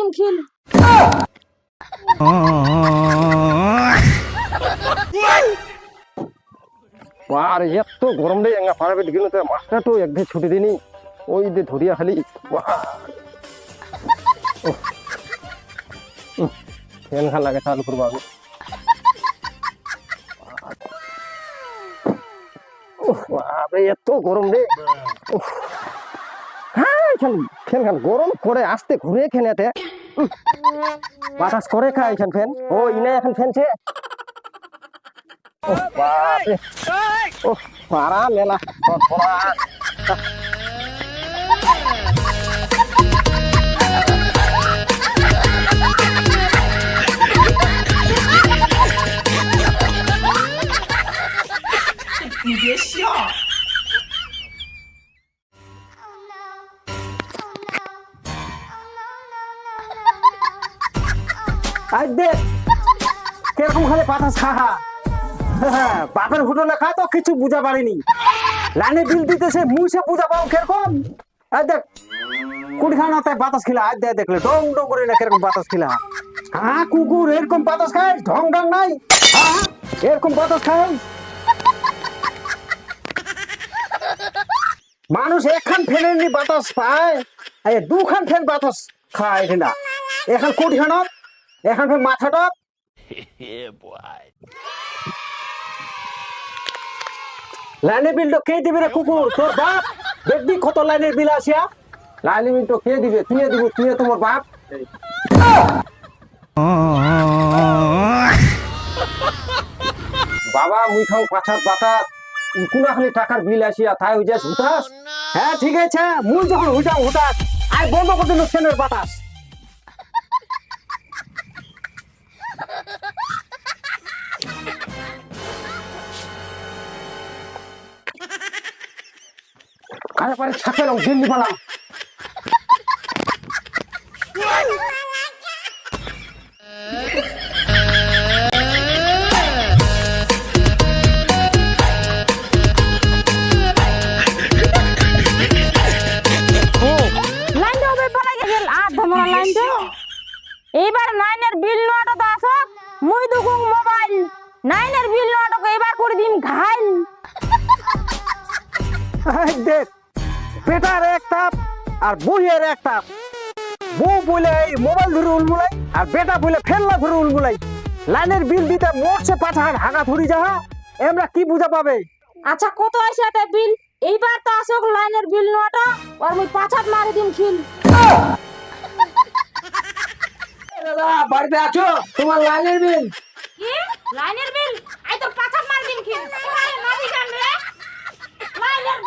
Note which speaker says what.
Speaker 1: দিম খিল।
Speaker 2: আর, এত গরম রে, এঙ্গা পারাবে দিন তো, মাস্টার তো একদিন ছুটি দিনি। ওই যে ধরিয়া খালি ফ্যান খান লাগে চালু করব আমি। বাপরে এত গরম রে। হ্যাঁ ফ্যান খান, গরম করে, আসতে ঘুরে খেনেতে বাতাস করে খা এখান ফ্যান ও ইনে এখন ফ্যান ছে উফ, বাপরে ও পারা মেলা পড়া আজ দেখ কীরকম খালি বাতাস খাহা বাপের হোটেলে খা তো কিছু বুঝা পারিনি। লাইনে বিল দিতেছে সে বুঝা পাও কীরকম? আজ দেখ। কুড়ি খানা তাই বাতাস খিলা আজ দেখ দেখলে। ডং ডং করে না কীরকম বাতাস খিলা। হ্যাঁ কুকুর, এরকম বাতাস খায়? ঢং ঢং নাই? হ্যাঁ এরকম বাতাস খায়? মানুষ একখান ফ্যানের বাতাস পায় দুখান ফ্যান বাতাস খায় না এখন কোটি খানত এখন ফের মাথাটা লাইনের বিল তো কে দিবে রে কুকুর? তোর বাপ? দেখবি কত লাইনের বিল আসিয়া লাইনের বিল তো কে দিবে? তুই দিব তুই তোমার বাপ। বাবা মুই খাও পাছার পাতা। কোনা খালি টাকার বিল আসিয়া তাই হয়ে যাস হুতাস হ্যাঁ ঠিক আছে। মুই যখন হুজাও হুতাস আই বন্ধ করে দিল ফ্যানের বাতাস। আরে পারে ছাতে রং দিল্লি
Speaker 1: পালা এইবার নাইনের বিল নোটা তো আসো মুই দুকুং মোবাইল। নাইনের বিল নোটা এবার করে দিম ঘাইল।
Speaker 2: এই পেটার এক তাপ আর বুহের এক তাপ। বউ বলে এই মোবাইল ধরে উলমুলাই আর বেটা বলে ফেললা ধরে উলমুলাই লাইনের বিল দিতে মরছে পাঠান হাগা ধরি যাহা এমরা কি বুঝা পাবে?
Speaker 1: আচ্ছা কত আছে এটা বিল? এইবার তো আসুক লাইনের বিল নটা আর মুই পাছাত মারি দিম খিল।
Speaker 2: দাদা বাড়িতে আছো? তোমার লাইনের বিল?
Speaker 1: কি? লাইনের বিল? আই তো পাছাত মারি দিম খিল। মারি জান রে? লাইনের